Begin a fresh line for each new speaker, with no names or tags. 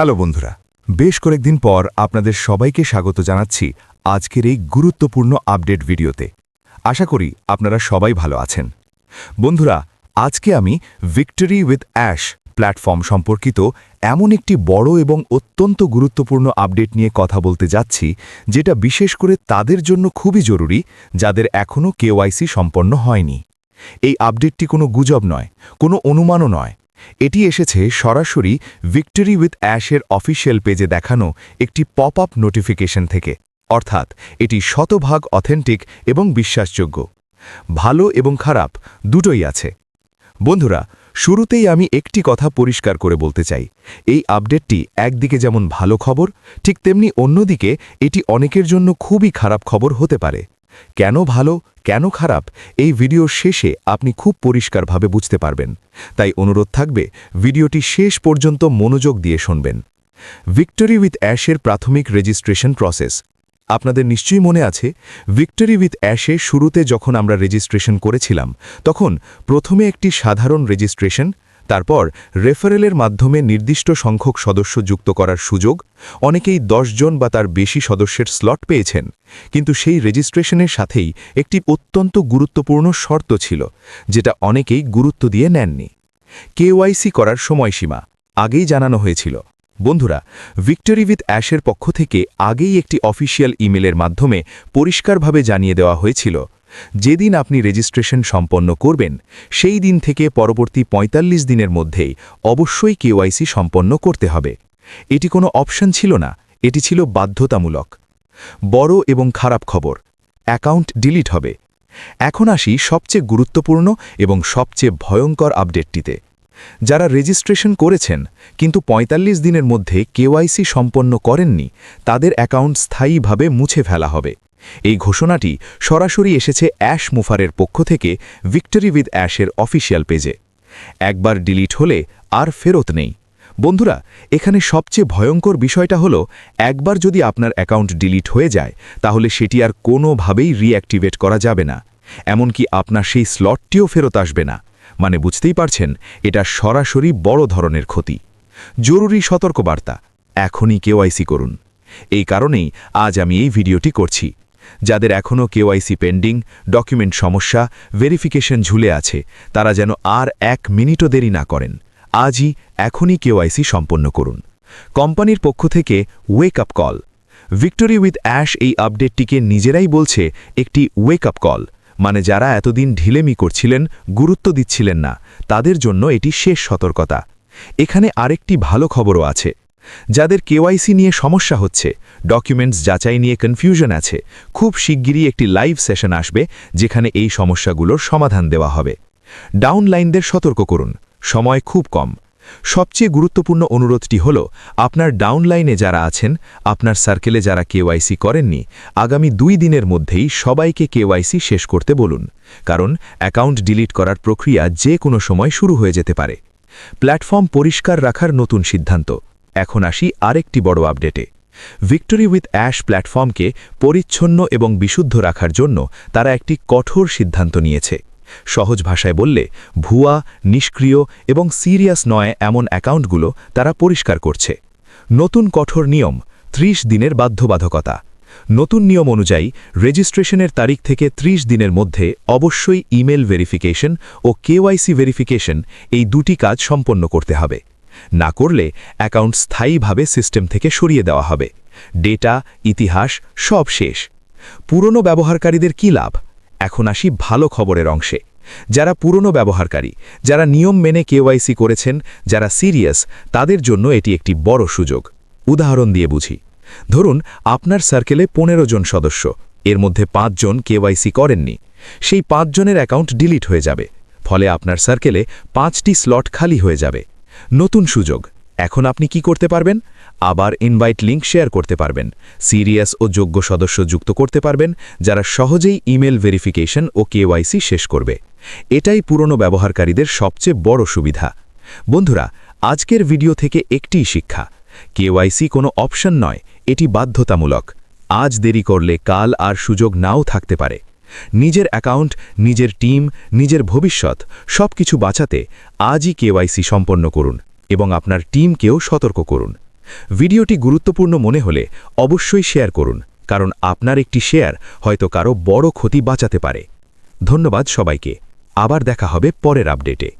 Hello বন্ধুরা, বেশ কয়েকদিন পর আপনাদের সবাইকে স্বাগত জানাচ্ছি আজকের এই গুরুত্বপূর্ণ আপডেট ভিডিওতে। আশা করি আপনারা সবাই ভালো আছেন। বন্ধুরা, আজকে আমি ভিক্টরি উইথ অ্যাশ প্ল্যাটফর্ম সম্পর্কিত এমন একটি বড় এবং অত্যন্ত গুরুত্বপূর্ণ আপডেট নিয়ে কথা বলতে যাচ্ছি, যেটা বিশেষ করে তাদের জন্য খুবই জরুরি, যাদের এখনও কেওয়াইসি সম্পন্ন হয়নি। এই আপডেটটি কোনো গুজব নয়, কোনো অনুমানও নয় এটি এসেছে সরাসরি ভিক্টরি উইথ অ্যাশের অফিসিয়াল পেজে দেখানো একটি পপ আপ নোটিফিকেশন থেকে। অর্থাৎ, এটি শতভাগ অথেন্টিক এবং বিশ্বাসযোগ্য। ভালো এবং খারাপ দুটোই আছে। বন্ধুরা, শুরুতেই আমি একটি কথা পরিষ্কার করে বলতে চাই। এই আপডেটটি একদিকে যেমন ভালো খবর, ঠিক তেমনি অন্যদিকে এটি অনেকের জন্য খুবই খারাপ খবর হতে পারে। কেন ভালো, কেন খারাপ, এই ভিডিওর শেষে আপনি খুব পরিষ্কারভাবে বুঝতে পারবেন। তাই অনুরোধ থাকবে, ভিডিওটি শেষ পর্যন্ত মনোযোগ দিয়ে শুনবেন। ভিক্টরি উইথ অ্যাশের প্রাথমিক রেজিস্ট্রেশন প্রসেস আপনাদের নিশ্চয়ই মনে আছে ভিক্টরি উইথ অ্যাশে শুরুতে যখন আমরা রেজিস্ট্রেশন করেছিলাম, তখন প্রথমে একটি সাধারণ রেজিস্ট্রেশন তারপর রেফারেলের মাধ্যমে নির্দিষ্ট সংখ্যক সদস্য যুক্ত করার সুযোগ, অনেকেই জন বা তার বেশি সদস্যের স্লট পেয়েছেন। কিন্তু সেই রেজিস্ট্রেশনের সাথেই একটি অত্যন্ত গুরুত্বপূর্ণ শর্ত ছিল, যেটা অনেকেই গুরুত্ব দিয়ে নেননি। কেওয়াইসি করার সময়সীমা আগেই জানানো হয়েছিল। বন্ধুরা, ভিক্টরি উইথ অ্যাশের পক্ষ থেকে আগেই একটি অফিসিয়াল ইমেলের মাধ্যমে পরিষ্কারভাবে জানিয়ে দেওয়া হয়েছিল যেদিন আপনি রেজিস্ট্রেশন সম্পন্ন করবেন, সেই দিন থেকে পরবর্তী ৪৫ দিনের মধ্যেই অবশ্যই কেওয়াইসি সম্পন্ন করতে হবে। এটি কোনো অপশন ছিল না, এটি ছিল বাধ্যতামূলক। বড় এবং খারাপ খবর, অ্যাকাউন্ট ডিলিট হবে। এখন আসি সবচেয়ে গুরুত্বপূর্ণ এবং সবচেয়ে ভয়ঙ্কর আপডেটটিতে। যারা রেজিস্ট্রেশন করেছেন, কিন্তু ৪৫ দিনের মধ্যে কেওয়াইসি সম্পন্ন করেননি, তাদের অ্যাকাউন্ট স্থায়ীভাবে মুছে ফেলা হবে। এই ঘোষণাটি সরাসরি এসেছে অ্যাশ মুফারের পক্ষ থেকে ভিক্টরি উইথ অ্যাশের অফিসিয়াল পেজে। একবার ডিলিট হলে আর ফেরত নেই। বন্ধুরা, এখানে সবচেয়ে ভয়ঙ্কর বিষয়টা হলো, একবার যদি আপনার অ্যাকাউন্ট ডিলিট হয়ে যায়, তাহলে সেটি আর কোনোভাবেই রিঅ্যাক্টিভেট করা যাবে না। এমনকি আপনার সেই স্লটটিও ফেরত আসবে না। মানে বুঝতেই পারছেন, এটা সরাসরি বড় ধরনের ক্ষতি। জরুরি সতর্কবার্তা, এখনই কেওয়াইসি করুন। এই কারণেই আজ আমি এই ভিডিওটি করছি। যাদের এখনও কেওয়াইসি পেন্ডিং, ডকুমেন্ট সমস্যা, ভেরিফিকেশন ঝুলে আছে, তারা যেন আর এক মিনিটও দেরি না করেন। আজই এখনই কেওয়াইসি সম্পন্ন করুন। কোম্পানির পক্ষ থেকে wake up call victory with Ash এই আপডেটটিকে নিজেরাই বলছে একটি ওয়েক আপ কল মানে যারা এতদিন ঢিলেমি করছিলেন, গুরুত্ব দিচ্ছিলেন না, তাদের জন্য এটি শেষ সতর্কতা। এখানে আরেকটি ভালো খবরও আছে। যাদের কেওয়াইসি নিয়ে সমস্যা হচ্ছে ডকুমেন্টস যাচাই নিয়ে কনফিউশন আছে, খুব শিগগিরই একটি লাইভ সেশন আসবে, যেখানে এই সমস্যাগুলোর সমাধান দেওয়া হবে। ডাউনলাইনদের সতর্ক করুন, সময় খুব কম। সবচেয়ে গুরুত্বপূর্ণ অনুরোধটি হল, আপনার ডাউনলাইনে যারা আছেন, আপনার সার্কেলে যারা কেওয়াইসি করেননি, আগামী দুই দিনের মধ্যেই সবাইকে কেওয়াইসি শেষ করতে বলুন, কারণ অ্যাকাউন্ট ডিলিট করার প্রক্রিয়া যে কোনো সময় শুরু হয়ে যেতে পারে। প্ল্যাটফর্ম পরিষ্কার রাখার নতুন সিদ্ধান্ত। এখন আসি আরেকটি বড় আপডেটে। ভিক্টরি উইথ অ্যাশ প্ল্যাটফর্মকে পরিচ্ছন্ন এবং বিশুদ্ধ রাখার জন্য তারা একটি কঠোর সিদ্ধান্ত নিয়েছে। সহজ ভাষায় বললে, ভুয়া, নিষ্ক্রিয় এবং সিরিয়াস নয় এমন অ্যাকাউন্টগুলো তারা পরিষ্কার করছে। নতুন কঠোর নিয়ম ৩০ দিনের বাধ্যবাধকতা। নতুন নিয়ম অনুযায়ী, রেজিস্ট্রেশনের তারিখ থেকে ৩০ দিনের মধ্যে অবশ্যই ইমেল ভেরিফিকেশন ও কেওয়াইসি ভেরিফিকেশন এই দুটি কাজ সম্পন্ন করতে হবে। না করলে অ্যাকাউন্ট স্থায়ীভাবে সিস্টেম থেকে সরিয়ে দেওয়া হবে। ডেটা, ইতিহাস সব শেষ। পুরনো ব্যবহারকারীদের কী লাভ? এখন আসি ভালো খবরের অংশে। যারা পুরনো ব্যবহারকারী, যারা নিয়ম মেনে কেওয়াইসি করেছেন, যারা সিরিয়াস, তাদের জন্য এটি একটি বড় সুযোগ। উদাহরণ দিয়ে বুঝি। ধরুন, আপনার সার্কেলে পনেরো জন সদস্য, এর মধ্যে পাঁচজন কেওয়াইসি করেননি। সেই পাঁচজনের অ্যাকাউন্ট ডিলিট হয়ে যাবে। ফলে আপনার সার্কেলে পাঁচটি স্লট খালি হয়ে যাবে। নতুন সুযোগ। এখন আপনি কি করতে পারবেন? আবার ইনভাইট লিংক শেয়ার করতে পারবেন। সিরিয়াস ও যোগ্য সদস্য যুক্ত করতে পারবেন, যারা সহজেই ইমেল ভেরিফিকেশন ও কেওয়াইসি শেষ করবে। এটাই পুরনো ব্যবহারকারীদের সবচেয়ে বড় সুবিধা। বন্ধুরা, আজকের ভিডিও থেকে একটিই শিক্ষা। কেওয়াইসি কোনো অপশন নয়, এটি বাধ্যতামূলক। আজ দেরি করলে কাল আর সুযোগ নাও থাকতে পারে। নিজের অ্যাকাউন্ট, নিজের টিম, নিজের ভবিষ্যৎ সব কিছু বাঁচাতে আজই কেওয়াইসি সম্পন্ন করুন এবং আপনার টিমকেও সতর্ক করুন। ভিডিওটি গুরুত্বপূর্ণ মনে হলে অবশ্যই শেয়ার করুন, কারণ আপনার একটি শেয়ার হয়তো কারও বড় ক্ষতি বাঁচাতে পারে। ধন্যবাদ সবাইকে। আবার দেখা হবে পরের আপডেটে।